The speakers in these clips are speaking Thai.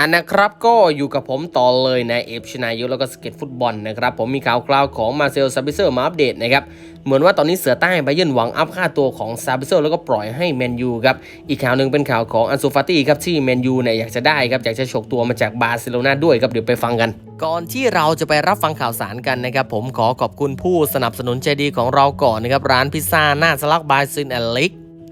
อันนะครับก็อยู่กับผมต่อเลยในเอฟชนายุแล้วก็สเก็ตฟุตบอลนะครับผมมีข่าวคราวของมาเซลซาบิเซอร์มาอัปเดตนะครับเหมือนว่าตอนนี้เสือใต้ไบเยนหวังอัพค่าตัวของซาบิเซอร์แล้วก็ปล่อยให้แมนยูครับอีกข่าวหนึ่งเป็นข่าวของอันซูฟาตี้ครับที่แมนยูเนี่ยอยากจะได้ครับอยากจะฉกตัวมาจากบาร์เซโลนาด้วยครับเดี๋ยวไปฟังกัน ก่อนที่เราจะไปรับฟังข่าวสารกันนะครับผมขอขอบคุณผู้สนับสนุนใจดีของเราก่อนนะครับร้านพิซซ่าหน้าสลักบายซินแอนลิก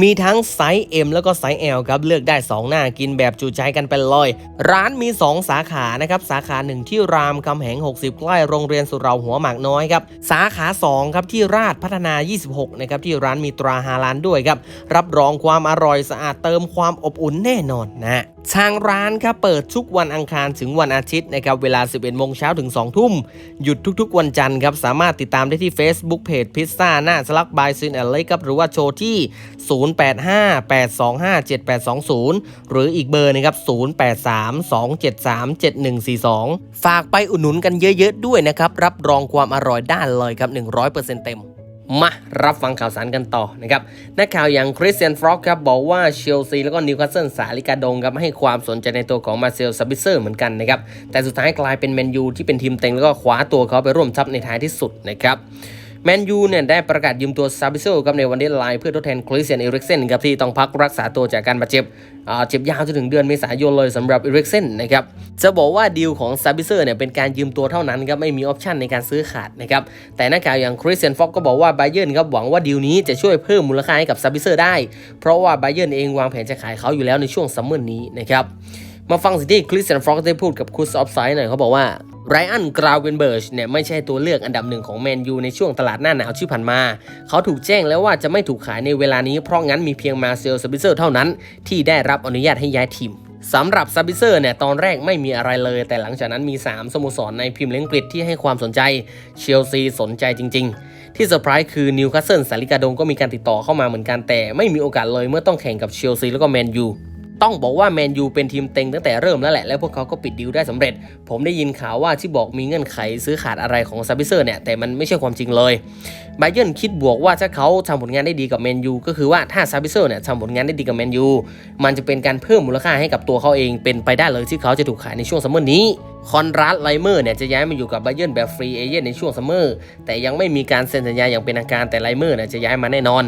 มีทั้งไซส์ M แล้วก็ไซส์ L ครับเลือกได้ 2 หน้ากินแบบจุใจกันเป็นลอย ร้านมี 2 สาขานะครับสาขา 1 ที่รามคำแหง 60 ใกล้โรงเรียนสุราหัวหมากน้อยครับสาขา 2 ครับที่ราชพัฒนา 26 นะครับที่ร้านมีตราฮาลานด้วยครับรับรองความอร่อยสะอาดเติมความอบอุ่นแน่นอนนะทางร้านครับเปิดทุกวันอังคารถึงวันอาทิตย์นะครับเวลา 11โมงเช้าถึง 2 ทุ่ม หยุดทุกๆ วันจันทร์ครับสามารถติดตามได้ที่ Facebook Page พิซซ่าหน้าสลักบายซินแอลเล็ครับหรือว่าโชว์ที่ 0858257820 หรืออีกเบอร์นะครับ0832737142 ฝากไปอุดหนุนกันเยอะๆด้วยนะครับ รับรองความอร่อยได้เลยครับ 100%เต็ม มารับฟังข่าวสารกันต่อนะครับนักข่าวอย่างคริสเตียนฟรอกครับบอกว่าเชลซีแล้วก็นิวคาสเซิลสาลิกาดงครับให้ความสนใจในตัวของมาเซลซับิเซอร์เหมือนกันนะครับแต่สุดท้ายกลายเป็นแมนยูที่เป็นทีมเต็งแล้วก็คว้าตัวเขาไปร่วมทัพในท้ายที่สุดนะครับ แมนยูเนี่ยได้ประกาศยืมตัวซาบิโซครับในวันเดนไลน์เพื่อทดแทนคริสเตียนเอริกเซนครับที่ต้องพักรักษาตัวจากการบาดเจ็บเจ็บยาวจนถึงเดือนเมษายนเลยสำหรับเอริกเซนนะครับจะบอกว่าดีลของซาบิเซอร์เนี่ยเป็นการยืมตัวเท่านั้นครับไม่มีออปชันในการซื้อขาดนะครับแต่นักข่าวอย่างคริสเตียนฟ็อกก็บอกว่าไบเย r ร์นครับหวังว่าดีลนี้จะช่วยเพิ่มมูลค่าให้กับซาบิเซอร์ได้ เพราะว่าไบเย r ร์นเองวางแผนจะขายเขาอยู่แล้วในช่วงซัมเมอร์นี้นะครับมาฟังสิ่งที่คริสเตียนฟรอกได้พูดกับคูสออฟไซด์หน่อยเขาบอกว่า ไรอันกราวเวนเบิร์ชเนี่ยไม่ใช่ตัวเลือกอันดับหนึ่งของแมนยูในช่วงตลาดหน้าหนาวที่ผ่านมา เขาถูกแจ้งแล้วว่าจะไม่ถูกขายในเวลานี้เพราะงั้นมีเพียงมาเซลซาบิเซอร์เท่านั้น ที่ได้รับอนุญาตให้ย้ายทีมสำหรับซาบิเซอร์เนี่ยตอนแรกไม่มีอะไรเลย แต่หลังจากนั้นมี 3 สโมสรในพรีเมียร์ลีกอังกฤษที่ให้ความสนใจ เชลซีสนใจจริง ๆ ที่เซอร์ไพรส์คือนิวคาสเซิลสาลิกาดงก็มีการติดต่อเข้ามาเหมือนกันแต่ไม่มีโอกาสเลยเมื่อต้องแข่งกับเชลซีแล้วก็แมนยู ต้องบอกว่าแมนยูเป็นทีมเต็งตั้งแต่เริ่มแล้วแหละ แล้วพวกเขาก็ปิดดีลได้สำเร็จ ผมได้ยินข่าวว่าที่บอกมีเงื่อนไขซื้อขาดอะไรของซาบิเซอร์เนี่ย แต่มันไม่ใช่ความจริงเลยไบเยนคิดบวกว่าถ้าเขาทำผลงานได้ดีกับแมนยูก็คือว่าถ้าซาบิเซอร์เนี่ยทำผลงานได้ดีกับแมนยูมันจะเป็นการเพิ่มมูลค่าให้กับตัวเขาเองเป็นไปได้เลยที่เขาจะถูกขายในช่วงซัมเมอร์นี้คอนราดไลเมอร์เนี่ยจะย้ายมาอยู่กับไบเยนแบบฟรีเอเจนต์ในช่วงซัมเมอร์แต่ยังไม่มีการเซ็นสัญญาอย่างเป็นทางการแต่ไลเมอร์เนี่ยจะย้ายมาแน่นอน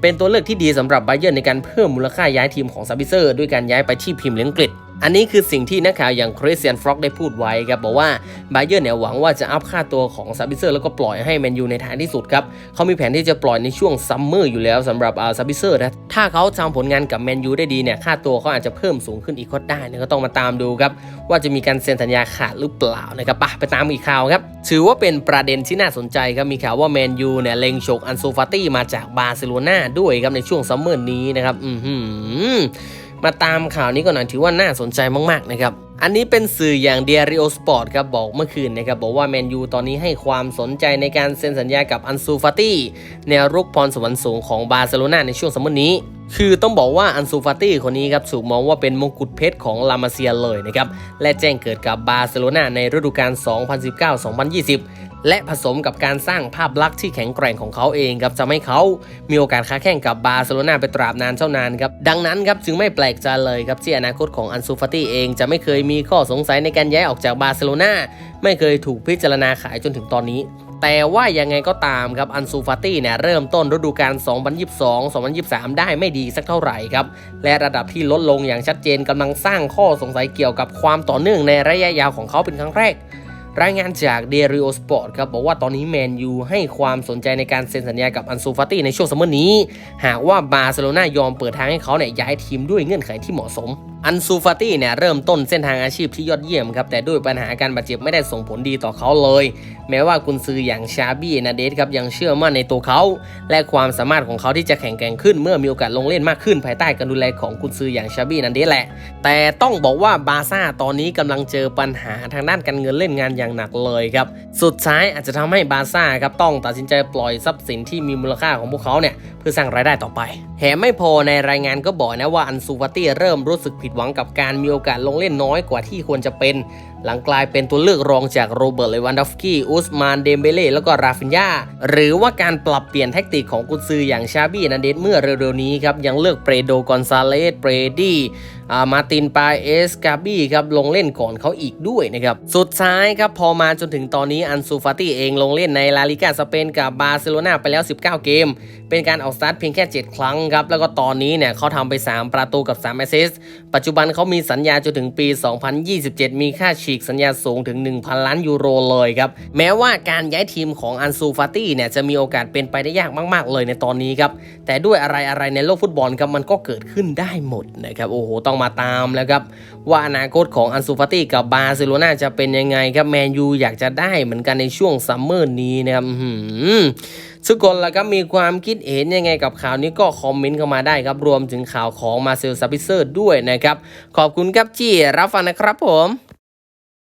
เป็นตัวเลือกที่ดีสำหรับไบเยอร์ในการเพิ่มมูลค่าย้ายทีมของซาบิเซอร์ ด้วยการย้ายไปที่พรีเมียร์ลีกอังกฤษ อันนี้คือสิ่งที่นักข่าวอย่างคริสเตียนฟรอกได้พูดไว้ครับบอกว่าไบเย r ร์เนี่ยหวังว่าจะอัพค่าตัวของซาบิเซอร์แล้วก็ปล่อยให้แมนยูในท้ายที่สุดครับเขามีแผนที่จะปล่อยในช่วงซัมเมอร์อยู่แล้วสำหรับอาซาบิเซอร์นะถ้าเขาทำผลงานกับแมนยูได้ดีเนี่ยค่าตัวเขาอาจจะเพิ่มสูงขึ้นอีกก็ได้นะก็ต้องมาตามดูครับว่าจะมีการเซ็นสัญญาขาดหรือเปล่านะครับไปไปตามอีกข่าวครับถือว่าเป็นประเด็นที่น่าสนใจครับมีข่าวว่าแมนยูเนี่ยเล็งฉกอันโซฟาตี้มาจากบาร์เซโลนาด้วยครับในช่วงซัมเมอร์นี้นะครับอือหือ มาตามข่าวนี้ก่อนหน่อยถือว่าน่าสนใจมากๆนะครับ อันนี้เป็นสื่ออย่างเดียริโอสปอร์ตครับบอกเมื่อคืนนะครับ บอกว่าแมนยูตอนนี้ให้ความสนใจในการเซ็นสัญญากับอันซูฟาตี้แนวรุกพรสวรรค์สูงของบาร์เซโลนาในช่วงซัมมอร์นี้คือต้องบอกว่าอันซูฟาตี้คนนี้ครับถูกมองว่าเป็นมงกุฎเพชรของลามาเซียเลยนะครับ และแจ้งเกิดกับบาร์เซโลนาในฤดูกาล 2019-2020 และผสมกับการสร้างภาพลักษณ์ที่แข็งแกร่งของเขาเองครับจะให้เขามีโอกาสค้าแข่งกับบาร์เซโลนาไปตราบนานเท่านานครับดังนั้นครับจึงไม่แปลกใจเลยครับที่อนาคตของอันซูฟาตี้เองจะไม่เคยมีข้อสงสัยในการย้ายออกจากบาร์เซโลนาไม่เคยถูกพิจารณาขายจนถึงตอนนี้แต่ว่ายังไงก็ตามครับอันซูฟาตี้เนี่ยเริ่มต้นฤดูกาล 2022-2023 ได้ไม่ดีสักเท่าไหร่ครับ และระดับที่ลดลงอย่างชัดเจนกำลังสร้างข้อสงสัยเกี่ยวกับความต่อเนื่องในระยะยาวของเขาเป็นครั้งแรก รายงานจากเดริโอสปอร์ตครับบอกว่าตอนนี้แมนยูให้ความสนใจในการเซ็นสัญญากับอันซูฟาตี้ในช่วงซัมเมอร์นี้ หากว่าบาร์เซโลนายอมเปิดทางให้เขาเนี่ยย้ายทีมด้วยเงื่อนไขที่เหมาะสม อันซูฟาตี้เนี่ยเริ่มต้นเส้นทางอาชีพที่ยอดเยี่ยมครับแต่ด้วยปัญหาการบาดเจ็บไม่ได้ส่งผลดีต่อเขาเลย แม้ว่ากุนซืออย่างชาบี้นาเดสครับยังเชื่อมั่นในตัวเขา และความสามารถของเขาที่จะแข่งแกร่งขึ้น เมื่อมีโอกาสลงเล่นมากขึ้นภายใต้การดูแลของกุนซืออย่างชาบี้นาเดสแหละ แต่ต้องบอกว่าบาซ่าตอนนี้กำลังเจอปัญหาทางด้านการเงินเล่นงานอย่างหนักเลยครับสุดท้ายอาจจะทำให้บาซ่าครับต้องตัดสินใจปล่อยทรัพย์สินที่มีมูลค่าของพวกเขาเนี่ยเพื่อสร้างรายได้ต่อไปแถมไม่พอในรายงานก็บอกนะว่าอันซูฟาตี้เริ่มรู้สึกผิดดหวังกับการมีโอกาสลงเล่นน้อยกว่าที่ควรจะเป็น หลังกลายเป็นตัวเลือกรองจากโรเบิร์ตเลวันดอฟสกี้อุสมานเดมเบเล่แล้วก็ราฟินยาหรือว่าการปรับเปลี่ยนแท็กติกของกุนซืออย่างชาบี้นันเดสเมื่อเร็วๆนี้ครับยังเลือกเปรโดกอนซาเลสเปรดี้มาตินปาเอสกาบี้ครับลงเล่นก่อนเขาอีกด้วยนะครับสุดท้ายครับพอมาจนถึงตอนนี้อันซูฟาตี้เองลงเล่นในลาลิกาสเปนกับบาร์เซโลนาไปแล้ว 19 เกม เป็นการออกสตาร์ทเพียงแค่ 7 ครั้งครับแล้วก็ตอนนี้เนี่ยเขาทำไป 3 ประตูกับ3แอสซิสต์ปัจจุบันเขามีสัญญาจนถึงปี 2027 มีค่าฉีกสัญญาสูงถึง 1,000 ล้านยูโรเลยครับ แม้ว่าการย้ายทีมของอันซูฟาตี้เนี่ยจะมีโอกาสเป็นไปได้ยากมาก ๆ เลยในตอนนี้ครับ แต่ด้วยอะไรอะไรในโลกฟุตบอลครับมันก็เกิดขึ้นได้หมดนะครับ โอ้โห ต้องมาตามแล้วครับ ว่าอนาคตของอันซูฟาตี้กับบาร์เซโลนาจะเป็นยังไงครับแมนยูอยากจะได้เหมือนกันในช่วงซัมเมอร์นี้นะครับหือทุกคนละครับมีความคิดเห็นยังไงกับข่าวนี้ก็คอมเมนต์เข้ามาได้ครับ รวมถึงข่าวของมาเซลซาบิเซอร์ด้วยนะครับ ขอบคุณครับที่รับฟังนะครับผม